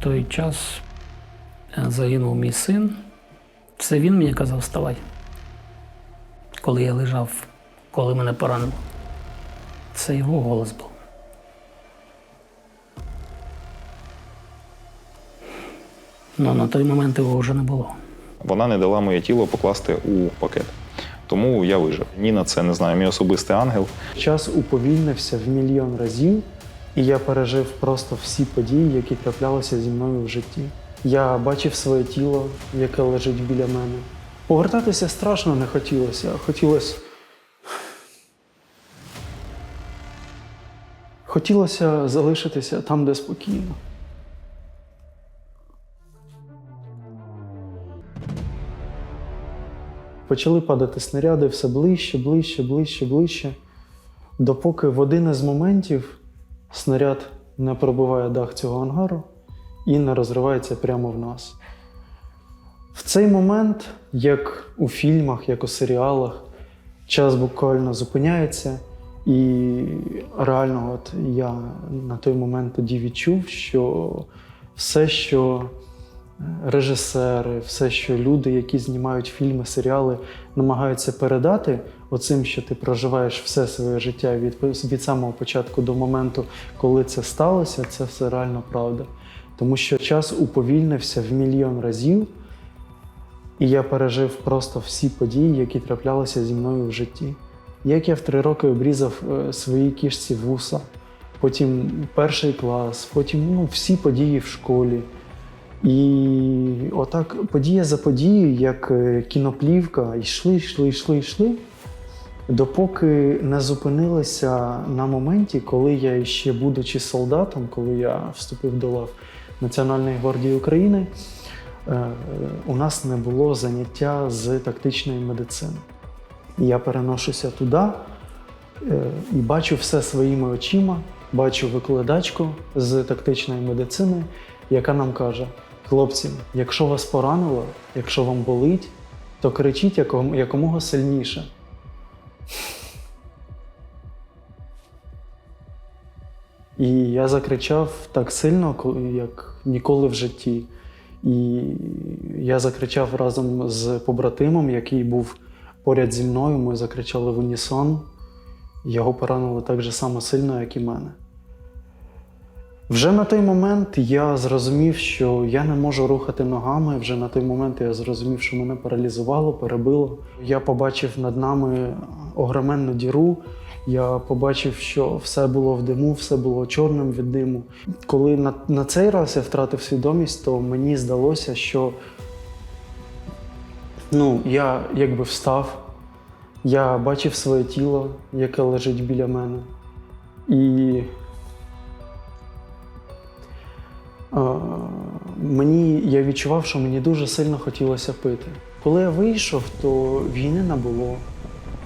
той час е, загинув мій син. Це він мені казав, вставай. Коли я лежав, коли мене поранило. Це його голос був. Ну, на той момент його вже не було. Вона не дала моє тіло покласти у пакет. Тому я вижив. Ніна, це не знаю, мій особистий ангел. Час уповільнився в мільйон разів, і я пережив просто всі події, які траплялися зі мною в житті. Я бачив своє тіло, яке лежить біля мене. Повертатися страшно не хотілося. Хотілося. Хотілося залишитися там, де спокійно. Почали падати снаряди все ближче, ближче, ближче, ближче. Допоки в один із моментів снаряд не пробиває дах цього ангару і не розривається прямо в нас. В цей момент, як у фільмах, як у серіалах, час буквально зупиняється, і реально, от я на той момент тоді відчув, що все, що режисери, все, що люди, які знімають фільми, серіали, намагаються передати оцим, що ти проживаєш все своє життя від, від самого початку до моменту, коли це сталося, це все реально правда. Тому що час уповільнився в мільйон разів, і я пережив просто всі події, які траплялися зі мною в житті. Як я в три роки обрізав е, своїй кішці вуса, потім перший клас, потім ну, всі події в школі. І отак подія за подією, як е, кіноплівка, йшли, йшли, йшли, йшли, допоки не зупинилися на моменті, коли я ще будучи солдатом, коли я вступив до лав Національної гвардії України, е, у нас не було заняття з тактичної медицини. Я переношуся туди е, і бачу все своїми очима, бачу викладачку з тактичної медицини, яка нам каже: хлопці, якщо вас поранило, якщо вам болить, то кричіть яком- якомога сильніше. І я закричав так сильно, як ніколи в житті. І я закричав разом з побратимом, який був поряд зі мною. Ми закричали в унісон. Його поранило так же само сильно, як і мене. Вже на той момент я зрозумів, що я не можу рухати ногами. Вже на той момент я зрозумів, що мене паралізувало, перебило. Я побачив над нами огроменну діру. Я побачив, що все було в диму, все було чорним від диму. Коли на, на цей раз я втратив свідомість, то мені здалося, що ну, я якби встав, я бачив своє тіло, яке лежить біля мене. І мені я відчував, що мені дуже сильно хотілося пити. Коли я вийшов, то війни не було.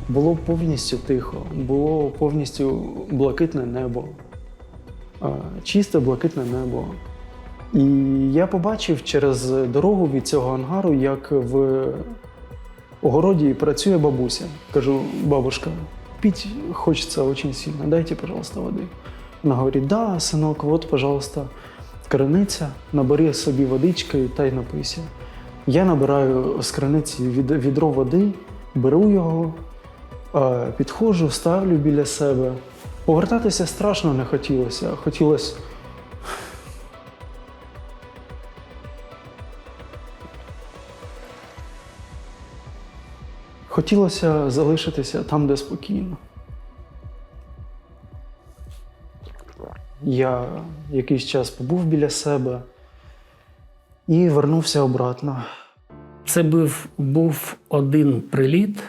Було повністю тихо, було повністю блакитне небо, чисте блакитне небо. І я побачив через дорогу від цього ангару, як в огороді працює бабуся. Кажу, бабушка, пить хочется очень сильно, дайте, пожалуйста, воды. Вона говорить, да, синок, вот, пожалуйста, криниця, набери собі водички та й напийся. Я набираю з криниці від, відро води, беру його, е, підходжу, ставлю біля себе. Повертатися страшно не хотілося. Хотілося. Хотілося залишитися там, де спокійно. Я якийсь час побув біля себе і вернувся обратно. Це був, був один приліт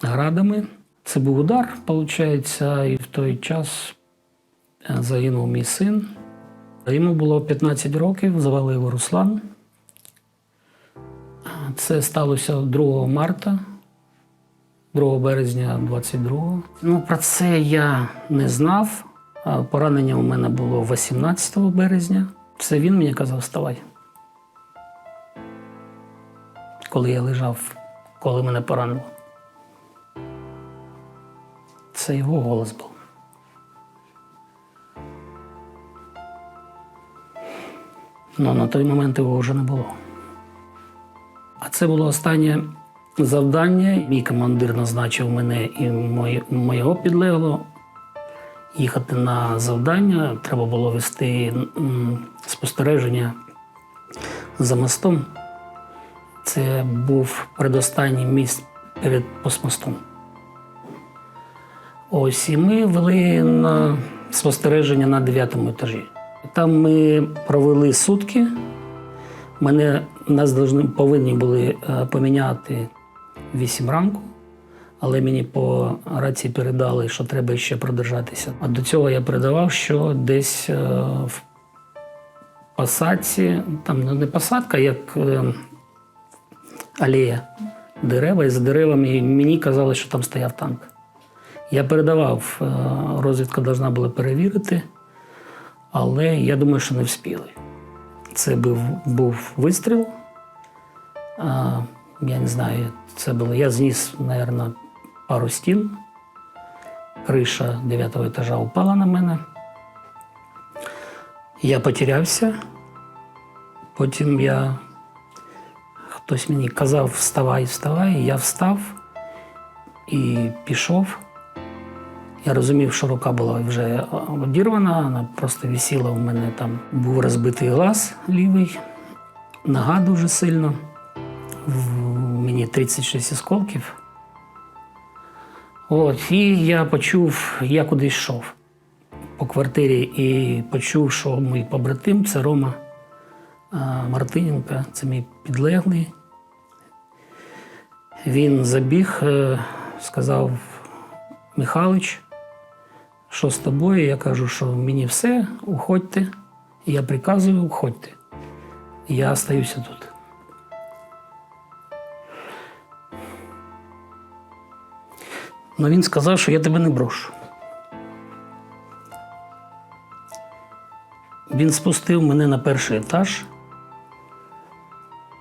градами. Це був удар, виходить, і в той час е, загинув мій син. Йому було 15 років, звали його Руслан. Це сталося 2 марта, 2 березня 22-го. Ну, про це я не знав. Поранення у мене було 18 березня. Це він мені казав, вставай. Коли я лежав, коли мене поранило. Це його голос був. Ну, на той момент його вже не було. А це було останнє завдання. Мій командир назначив мене і моє- моєго підлеглого їхати на завдання. Треба було вести спостереження за мостом. Це був передостанній міст перед постмостом. Ось і ми вели на спостереження на 9 етажі. Там ми провели сутки. Мене нас повинні були е, поміняти в 8 ранку, але мені по рації передали, що треба ще продержатися. А до цього я передавав, що десь е, в посадці, там ну, не посадка, як е, алея дерева, і за деревами мені казали, що там стояв танк. Я передавав, е, розвідка повинна була перевірити, але я думаю, що не вспіли. Це був, був вистріл. А, я не знаю, це було. Я зніс, мабуть, пару стін. Криша 9 етажа упала на мене. Я потерявся. Потім я. Хтось мені казав, вставай, вставай. Я встав і пішов. Я розумів, що рука була вже одірвана, вона просто висіла у мене там. Був розбитий глаз лівий, нога дуже сильно. В мені 36 осколків. От, і я почув, я кудись йшов по квартирі і почув, що мій побратим це Рома Мартиненко, це мій підлеглий. Він забіг, е, сказав Михалич, що з тобою? Я кажу, що мені все, уходьте. Я приказую, уходьте. Я остаюся тут. Ну він сказав, що я тебе не брошу. Він спустив мене на перший етаж,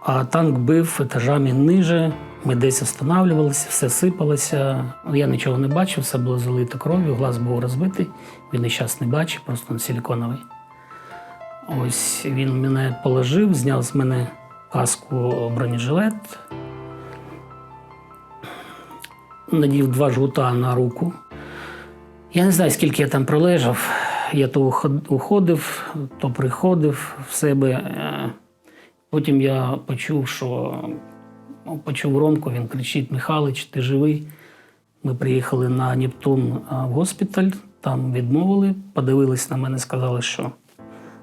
а танк бив етажами ниже. Ми десь останавливалися, все сипалося. Я нічого не бачив, все було залито кров'ю, глаз був розбитий. Він і зараз не бачить, просто він силіконовий. Ось він мене положив, зняв з мене каску бронежилет, надів два жгута на руку. Я не знаю, скільки я там пролежав. Я то уходив, то приходив в себе. Е, Потім я почув, що ну, почув Ромку, він кричить: Михалич, ти живий? Ми приїхали на Нептун в госпіталь, там відмовили, подивились на мене, сказали, що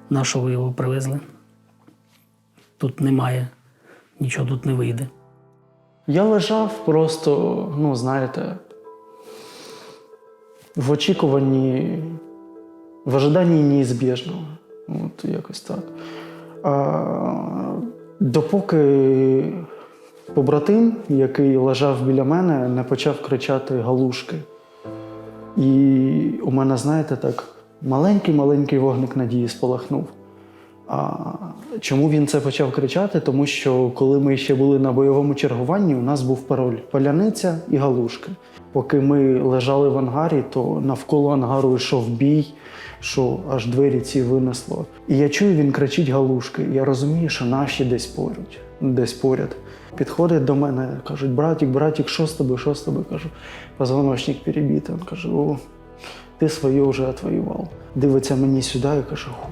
на що ви його привезли. Тут немає, нічого тут не вийде. Я лежав просто, ну, знаєте, в очікуванні, в ожиданні неізбіжного. От якось так. А, допоки побратим, який лежав біля мене, не почав кричати галушки. І у мене, знаєте, так, маленький-маленький вогник надії спалахнув. А чому він це почав кричати? Тому що коли ми ще були на бойовому чергуванні, у нас був пароль паляниця і галушки. Поки ми лежали в ангарі, то навколо ангару йшов бій, що аж двері ці винесло. І я чую, він кричить галушки. Я розумію, що наші десь поруч, десь поряд. Підходять до мене, кажуть, братик, братик, що з тобою, що з тобою? Кажу, позвоночник перебитий. Він каже, о, ти своє вже отвоював. Дивиться мені сюди і каже, «Ху,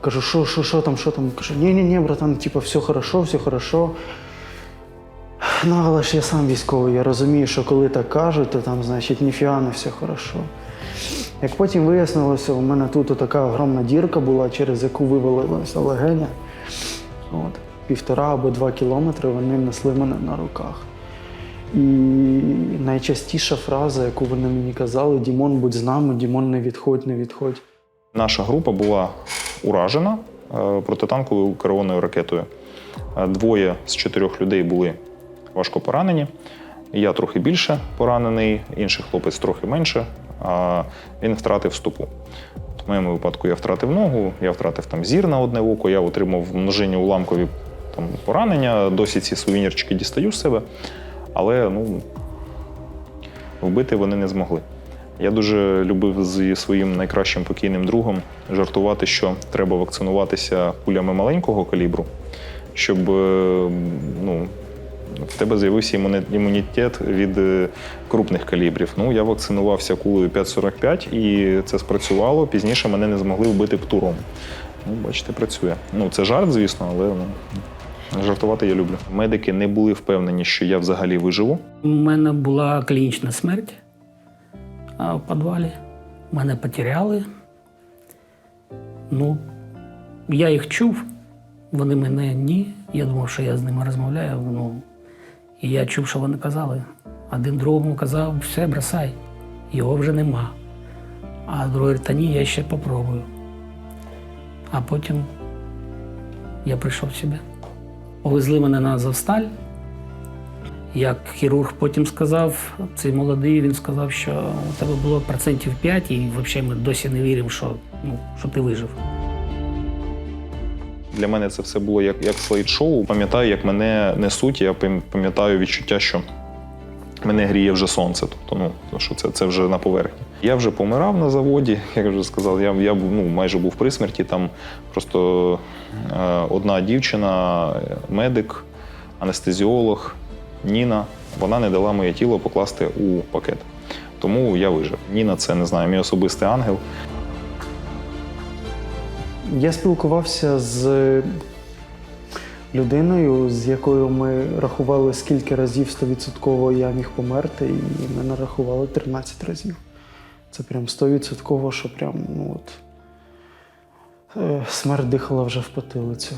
Кажу, що, що, що там, що там? Каже, ні, ні, ні, братан, типа, все хорошо, все хорошо. Ну, але ж я сам військовий, я розумію, що коли так кажуть, то там, значить, ніфіга не все хорошо. Як потім вияснилося, у мене тут така огромна дірка була, через яку вивалилася легеня. От, півтора або два кілометри вони несли мене на руках. І найчастіша фраза, яку вони мені казали: Дімон, будь з нами, Дімон, не відходь, не відходь. Наша група була уражена е, протитанковою керованою ракетою. Е, Двоє з чотирьох людей були важко поранені. Я трохи більше поранений, інший хлопець трохи менше. А він втратив стопу. В моєму випадку я втратив ногу, я втратив там зір на одне око, я отримав множинні уламкові там, поранення. Досі ці сувенірчики дістаю з себе, але ну, вбити вони не змогли. Я дуже любив зі своїм найкращим покійним другом жартувати, що треба вакцинуватися кулями маленького калібру, щоб е, ну, в тебе з'явився імунітет від е, крупних калібрів. Ну, я вакцинувався кулею 5,45 і це спрацювало. Пізніше мене не змогли вбити птуром. Ну, бачите, працює. Ну, це жарт, звісно, але ну, жартувати я люблю. Медики не були впевнені, що я взагалі виживу. У мене була клінічна смерть в підвалі. Мене потеряли. Ну, я їх чув, вони мене ні. Я думав, що я з ними розмовляю. Ну, і я чув, що вони казали. Один другому казав, все, бросай, його вже нема. А другий та ні, я ще попробую. А потім я прийшов в себе. Повезли мене на Азовсталь. Як хірург потім сказав, цей молодий, він сказав, що у тебе було процентів 5, і взагалі ми досі не віримо, що, ну, що ти вижив. Для мене це все було як, як слайд-шоу. Пам'ятаю, як мене несуть, я пам'ятаю відчуття, що мене гріє вже сонце. Тобто, ну, що це, це вже на поверхні. Я вже помирав на заводі, як вже сказав, я, я ну, майже був при смерті. Там просто е, одна дівчина, медик, анестезіолог Ніна, вона не дала моє тіло покласти у пакет. Тому я вижив. Ніна це не знаю, мій особистий ангел. Я спілкувався з людиною, з якою ми рахували, скільки разів 100% я міг померти, і ми нарахували 13 разів. Це прям 100%, що прям, ну от, е, смерть дихала вже в потилицю.